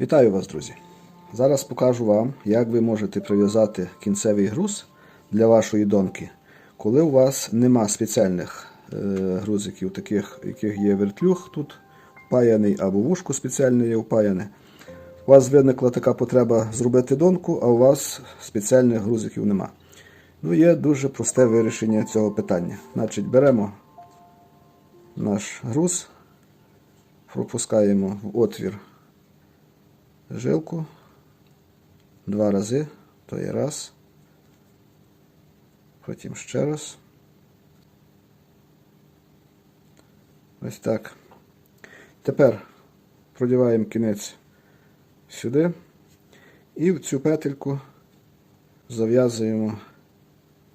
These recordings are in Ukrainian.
Вітаю вас, друзі! Зараз покажу вам, як ви можете прив'язати кінцевий груз для вашої донки, коли у вас нема спеціальних е, грузиків, таких, яких є вертлюг тут впаяний, або вушко спеціальне є впаяне. У вас виникла така потреба зробити донку, а у вас спеціальних грузиків нема. Ну, є дуже просте вирішення цього питання. Значить, беремо наш груз, пропускаємо в отвір жилку два рази, то є раз, потім ще раз. Ось так. Тепер продіваємо кінець сюди і в цю петельку зав'язуємо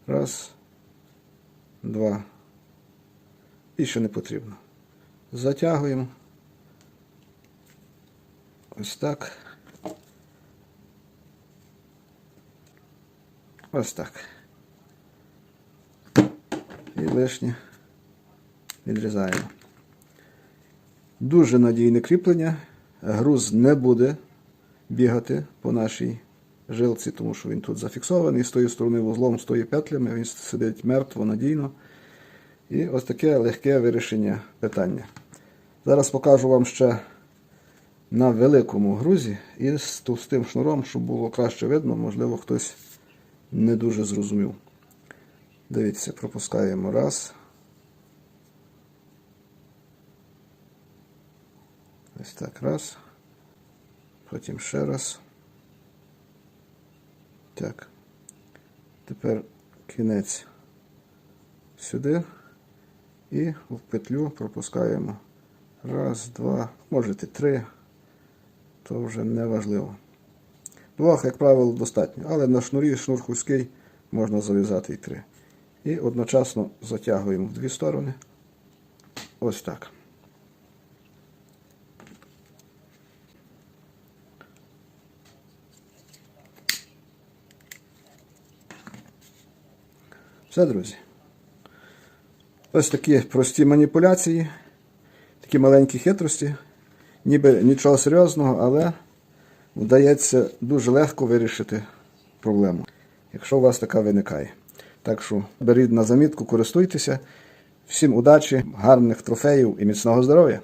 раз, два. Більше не потрібно. Затягуємо. Ось так. Ось так. І лишнє відрізаємо. Дуже надійне кріплення. Груз не буде бігати по нашій жилці, тому що він тут зафіксований з тої сторони вузлом, з тої петлями, він сидить мертво, надійно. І ось таке легке вирішення питання. Зараз покажу вам ще на великому грузі і з товстим шнуром, щоб було краще видно, можливо, хтось не дуже зрозумів. Дивіться, пропускаємо раз. Ось так раз. Потім ще раз. Так. Тепер кінець сюди. І в петлю пропускаємо раз, два, можете три, то вже не важливо. Двох, як правило, достатньо, але на шнурі шнур хузький можна зав'язати і три. І одночасно затягуємо в дві сторони. Ось так. Все, друзі. Ось такі прості маніпуляції, такі маленькі хитрості, ніби нічого серйозного, але вдається дуже легко вирішити проблему, якщо у вас така виникає. Так що беріть на замітку, користуйтеся. Всім удачі, гарних трофеїв і міцного здоров'я!